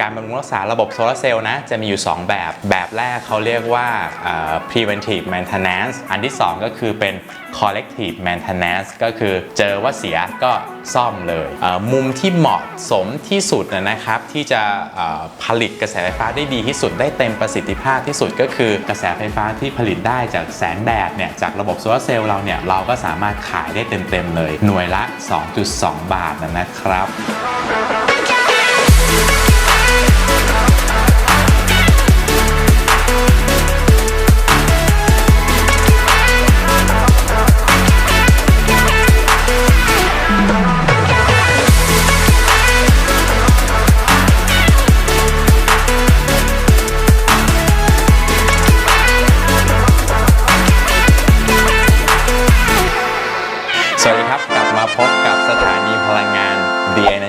การบำรุงรักษาระบบโซลาร์เซลล์นะจะมีอยู่ 2 แบบ แบบแรกเขาเรียกว่า preventive maintenance อันที่ 2 ก็คือเป็น corrective maintenance ก็คือเจอว่าเสียก็ซ่อมเลยมุมที่เหมาะสมที่สุดนะครับ ที่จะผลิตกระแสไฟฟ้าได้ดีที่สุดได้เต็มประสิทธิภาพที่สุดก็คือกระแสไฟฟ้าที่ผลิตได้จากแสงแดดเนี่ยจากระบบโซลาร์เซลล์เราเนี่ยเราก็สามารถขายได้เต็มๆเลย หน่วยละ 2.2 บาทนะครับ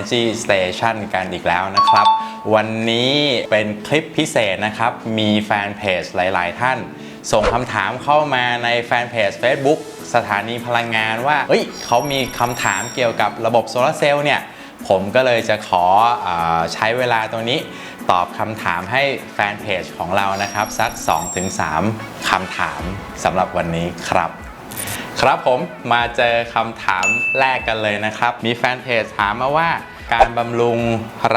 Energy Station กันอีกแล้วนะครับ วันนี้เป็นคลิปพิเศษนะครับ มีแฟนเพจหลาย ๆ ท่าน ส่งคำถามเข้ามาในแฟนเพจ Facebook สถานีพลังงานว่าเฮ้ยเขามีคำถามเกี่ยวกับระบบโซลาร์เซลล์เนี่ย ผมก็เลยจะขออใช้เวลาตรงนี้ตอบคำถามให้แฟนเพจของเรานะครับ สัก 2-3 คำถามสำหรับวันนี้ครับครับผมมาเจอคำถามแรกกันเลยนะครับ มีแฟนเพจถามมาว่า การบำรุง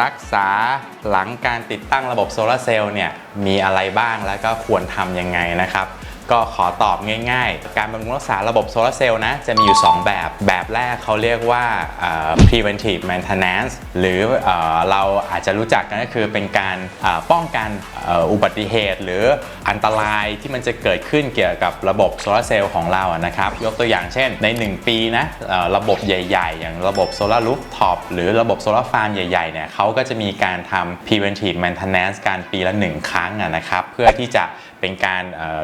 รักษาหลังการติดตั้งระบบโซลาร์เซลล์เนี่ยมีอะไรบ้างแล้วก็ควรทำยังไงนะครับ ก็ขอตอบง่ายๆ การบำรุงรักษาระบบโซลาร์เซลล์นะ จะมีอยู่ 2 แบบ แบบแรกเขาเรียกว่า preventive maintenance หรือเอเราอาจจะรู้จักกันก็คือเป็นการป้องกันอ,อุบัติเหตุ หรืออันตรายที่มันจะเกิดขึ้นเกี่ยวกับระบบโซลาร์เซลล์ของเราอะนะครับ ยกตัวอย่างเช่นใน 1 ปีนะระบบใหญ่ๆ อย่างระบบโซลารูฟท็อปหรือระบบโซลาร์ฟาร์มใหญ่ๆเนี่ยเขาก็จะมีการทำ preventive maintenance การปีละ 1 ครั้งอะนะครับ เพื่อที่จะ เป็นการ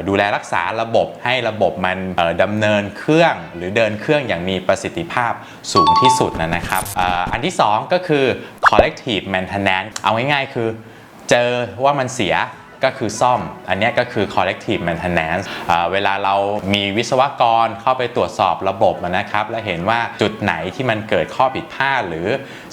ดูแลรักษาระบบให้ระบบมันดำเนินเครื่อง หรือเดินเครื่องอย่างมีประสิทธิภาพสูงที่สุดนะนะครับอ,อันที่ 2 ก็คือ corrective maintenance เอาง่ายๆ คือเจอว่ามันเสียก็คือซ่อม อันนี้ก็คือ corrective maintenance เวลาเรามีวิศวกรเข้าไปตรวจสอบระบบนะครับ และเห็นว่าจุดไหนที่มันเกิดข้อผิดพลาดหรือ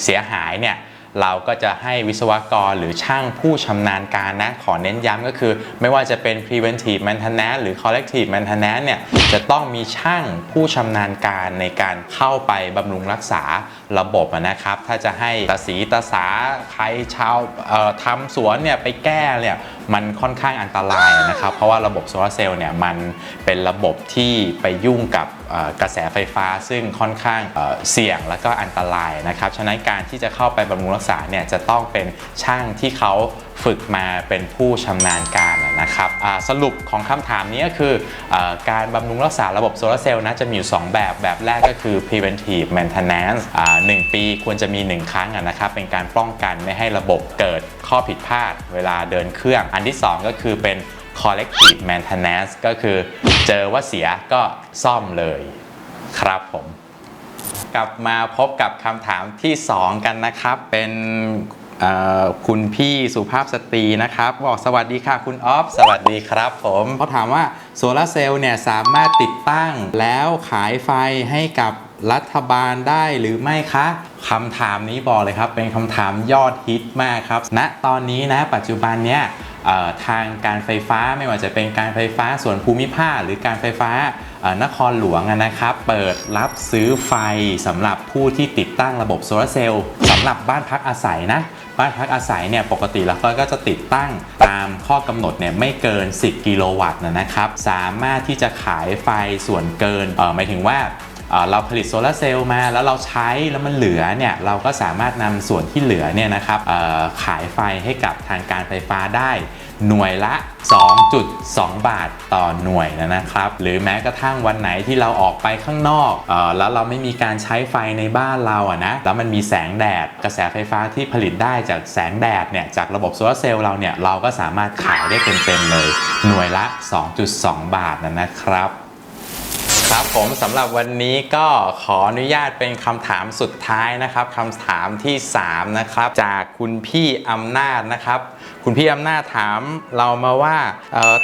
เสียหายเนี่ย เราก็จะให้วิศวกรหรือช่างผู้ชำนาญการนะ ขอเน้นย้ำก็คือ ไม่ว่าจะเป็น preventive maintenance หรือ corrective maintenance เนี่ยจะต้องมีช่างผู้ชำนาญการในการเข้าไปบำรุงรักษาระบบนะครับ ถ้าจะให้ตาสีตาสาใครชาวทำสวนเนี่ยไปแก้เนี่ยมันค่อนข้างอันตรายนะครับ เพราะว่าระบบโซลาร์เซลล์เนี่ยมันเป็นระบบที่ไปยุ่งกับกระแสไฟฟ้าซึ่งค่อนข้างเสี่ยงและก็อันตรายนะครับ ฉะนั้นการที่จะเข้าไปบำรุงรักษาเนี่ยจะต้องเป็นช่างที่เขาฝึกมาเป็นผู้ชำนาญการนะครับสรุปของคำถามนี้ก็คืออการบำรุงรักษาระบบโซลาร์เซลล์นะจะมีอยู่ 2 แบบ แบบแรกก็คือ preventive maintenance อ่าหนึ่งปีควรจะมี 1 ครั้งนะครับ เป็นการป้องกันไม่ให้ระบบเกิดข้อผิดพลาดเวลาเดินเครื่อง อันที่ 2 ก็คือเป็น corrective maintenance ก็คือเจอว่าเสียก็ซ่อมเลยครับผม กลับมาพบกับคำถามที่ 2 กันนะครับ เป็นคุณพี่สุภาพสตรีนะครับ บอกสวัสดีค่ะคุณออฟ สวัสดีครับผมเขาถามว่าโซลาร์เซลล์เนี่ยสามารถติดตั้งแล้วขายไฟให้กับรัฐบาลได้หรือไม่คะคำถามนี้บอกเลยครับ เป็นคำถามยอดฮิตมากครับณตอนนี้นะปัจจุบันเนี่ย ทางการไฟฟ้าไม่ว่าจะเป็นการไฟฟ้าส่วนภูมิภาคหรือการไฟฟ้านครหลวงนะครับ เปิดรับซื้อไฟสำหรับผู้ที่ติดตั้งระบบโซลาร์เซลล์สำหรับบ้านพักอาศัยนะบ้านพักอาศัยเนี่ยปกติแล้วก็จะติดตั้งตามข้อกำหนดเนี่ยไม่เกิน 10 กิโลวัตต์นะครับ สามารถที่จะขายไฟส่วนเกินเออหมายถึงว่า เราผลิตโซลาร์เซลล์มาแล้วเราใช้แล้วมันเหลือเนี่ยเราก็สามารถนำส่วนที่เหลือเนี่ยนะครับขายไฟให้กับทางการไฟฟ้าได้ หน่วยละ 2.2 บาทต่อหน่วยนะครับ หรือแม้กระทั่งวันไหนที่เราออกไปข้างนอกออแล้วเราไม่มีการใช้ไฟในบ้านเราอะนะแล้วมันมีแสงแดดกระแสไฟฟ้าที่ผลิตได้จากแสงแดดเนี่ยจากระบบโซลาร์เซลล์เราเนี่ยเราก็สามารถขายได้เต็มๆเลย หน่วยละ 2.2 บาทนะครับ ครับผมสำหรับวันนี้ก็ขออนุญาตเป็นคำถามสุดท้ายนะครับคำถามที่ 3 นะครับ จากคุณพี่อำนาจนะครับ คุณพี่อำนาจถามเรามาว่า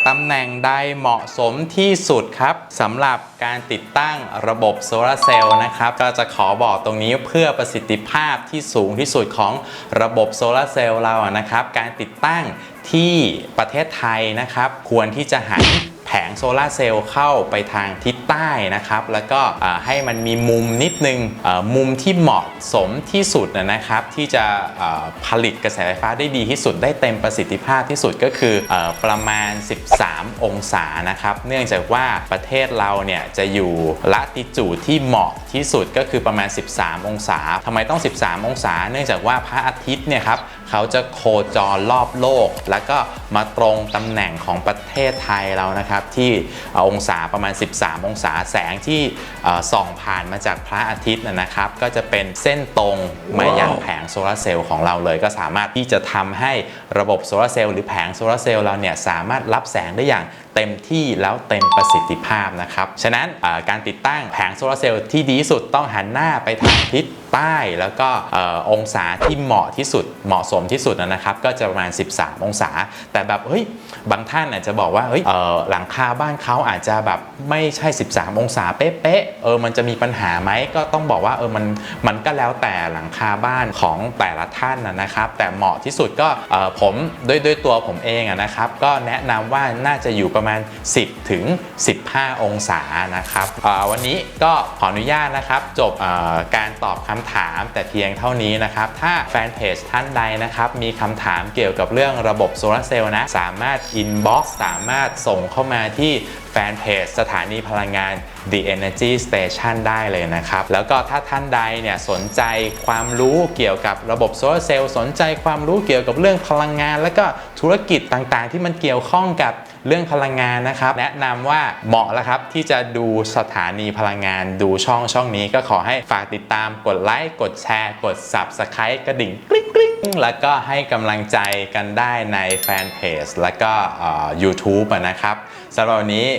ตำแหน่งใดเหมาะสมที่สุดครับสำหรับการติดตั้งระบบโซลาร์เซลล์นะครับ ก็จะขอบอกตรงนี้เพื่อประสิทธิภาพที่สูงที่สุดของระบบโซลาร์เซลล์เรานะครับ การติดตั้งที่ประเทศไทยนะครับ ควรที่จะหัน แผงโซลาร์เซลล์เข้าไปทางทิศใต้นะครับ แล้วก็ให้มันมีมุมนิดนึงมุมที่เหมาะสมที่สุดนะครับ ที่จะผลิตกระแสไฟฟ้าได้ดีที่สุดได้เต็มประสิทธิภาพที่สุดก็คือออประมาณ 13 องศานะครับ เนื่องจากว่าประเทศเราเนี่ยจะอยู่ละติจูดที่เหมาะที่สุดก็คือประมาณ 13 องศาทำไมต้อง 13 องศา เนื่องจากว่าพระอาทิตย์เนี่ยครับเขาจะโคจรรอบโลก แล้วก็ มาตรงตำแหน่งของประเทศไทยเรานะครับ ที่เอ่อองศาประมาณ 13 องศาแสงที่เอ่อส่องผ่านมาจากพระอาทิตย์นะนะครับ ก็จะเป็นเส้นตรงมายังแผงโซลาร์เซลล์ของเราเลย ก็สามารถที่จะทำให้ระบบโซลาร์เซลล์หรือแผงโซลาร์เซลล์เราเนี่ยสามารถรับแสงได้อย่างเต็มที่แล้วเต็มประสิทธิภาพนะครับ ฉะนั้นเอ่อการติดตั้งแผงโซลาร์เซลล์ที่ดีที่สุดต้องหันหน้าไปทางทิศ ใต้ แล้วก็อองศาที่เหมาะที่สุดเหมาะสมที่สุดนะครับ ก็จะประมาณ 13 องศา แต่แบบเฮ้ยบางท่านอาจจะบอกว่าเฮ้ยหลังคาบ้านเขาอาจจะแบบไม่ใช่ 13 องศาเป๊ะเออมันจะมีปัญหาไหมก็ต้องบอกว่าเออมันมันก็แล้วแต่หลังคาบ้านของแต่ละท่านนะครับ แต่เหมาะที่สุดก็ผมด้วยด้วยตัวผมเองนะครับ ก็แนะนำว่าน่าจะอยู่ประมาณ 10 ถึง 15 องศานะครับวันนี้ก็ขออนุญาตนะครับ จบการตอบคำำถามแต่เพียงเท่านี้นะครับ ถ้าแฟนเพจท่านใดนะครับ มีคำถามเกี่ยวกับเรื่องระบบโซลาร์เซลล์นะ สามารถอินบ็อกซ์สามารถส่งเข้ามาที่แฟนเพจสถานีพลังงาน The Energy Station ได้เลยนะครับ แล้วก็ถ้าท่านใดเนี่ยสนใจความรู้เกี่ยวกับระบบโซลาร์เซลล์สนใจความรู้เกี่ยวกับเรื่องพลังงาน แล้วก็ธุรกิจต่างๆ ที่มันเกี่ยวข้องกับเรื่องพลังงานนะครับ แนะนำว่าเหมาะแล้วครับที่จะดูสถานีพลังงานดูช่องช่องนี้ก็ขอให้ฝากติดตามกดไลค์กดแชร์ กด Subscribe กระดิ่งกริ๊งกริ๊งแล้วก็ให้กำลังใจกันได้ในแฟนเพจแล้วก็เอ่อ YouTube นะครับสำหรับวันนี้